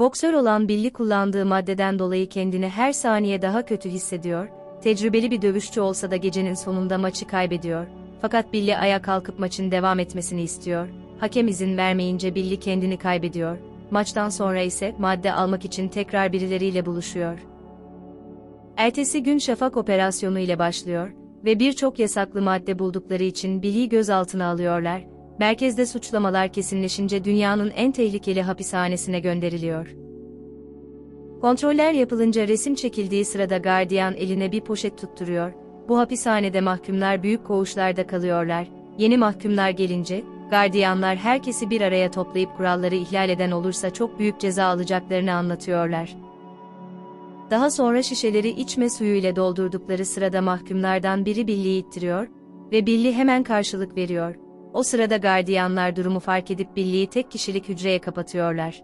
Boksör olan Billy kullandığı maddeden dolayı kendini her saniye daha kötü hissediyor, tecrübeli bir dövüşçü olsa da gecenin sonunda maçı kaybediyor. Fakat Billy ayağa kalkıp maçın devam etmesini istiyor. Hakem izin vermeyince Billy kendini kaybediyor. Maçtan sonra ise madde almak için tekrar birileriyle buluşuyor. Ertesi gün şafak operasyonu ile başlıyor ve birçok yasaklı madde buldukları için Billy'i gözaltına alıyorlar. Merkezde suçlamalar kesinleşince dünyanın en tehlikeli hapishanesine gönderiliyor. Kontroller yapılınca resim çekildiği sırada gardiyan eline bir poşet tutturuyor. Bu hapishanede mahkumlar büyük koğuşlarda kalıyorlar. Yeni mahkumlar gelince, gardiyanlar herkesi bir araya toplayıp kuralları ihlal eden olursa çok büyük ceza alacaklarını anlatıyorlar. Daha sonra şişeleri içme suyu ile doldurdukları sırada mahkumlardan biri Billy'yi ittiriyor ve Billy hemen karşılık veriyor. O sırada gardiyanlar durumu fark edip Billy'yi tek kişilik hücreye kapatıyorlar.